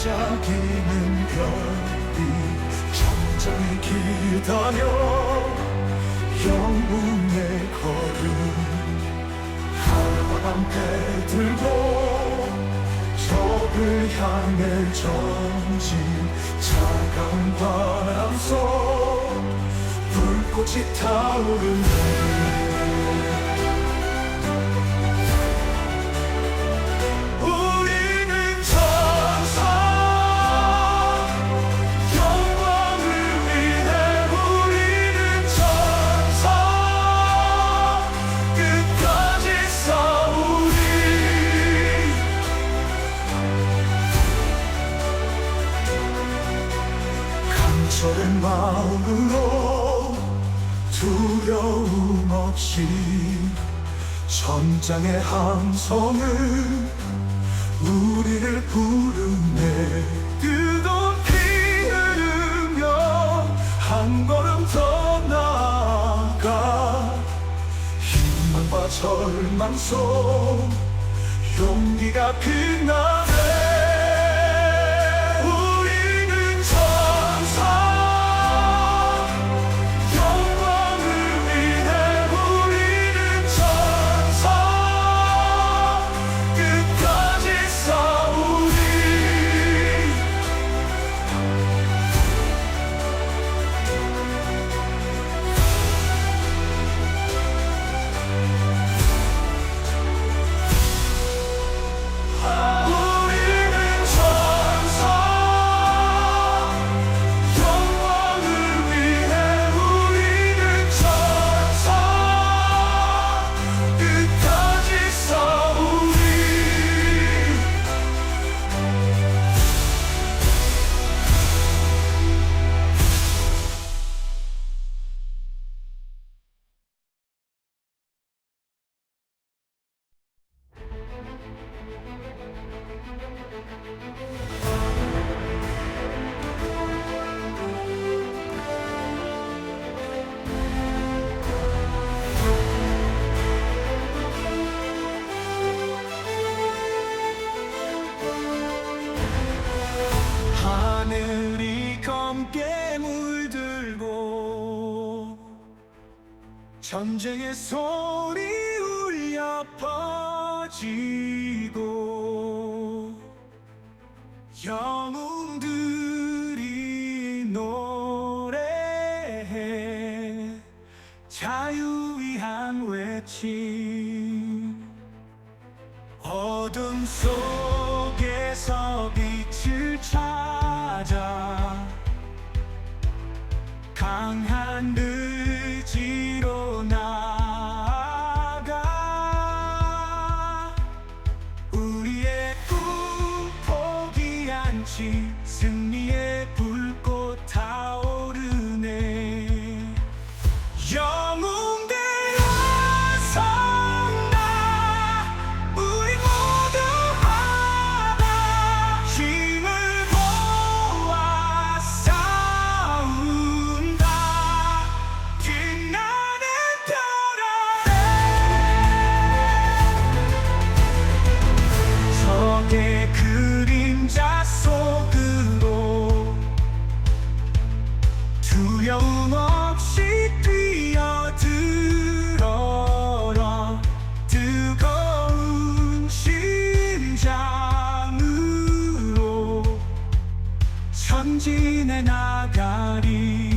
반짝이는 별이 점점이 길다며 영웅의 걸음 하룻밤 배들고 적을 향해 전진 차가운 바람 속 불꽃이 타오르네 강철의 마음으로 두려움 없이 전장의 함성을 우리를 부르네. 뜨거운 피 흐르며 한 걸음 더 나아가 희망과 절망 속 용기가 빛나네 검게 물들고 전쟁의 소리 울려 퍼지고 영웅들이 노래해 자유 위한 외침 어둠 속 강한 승진의 나가리.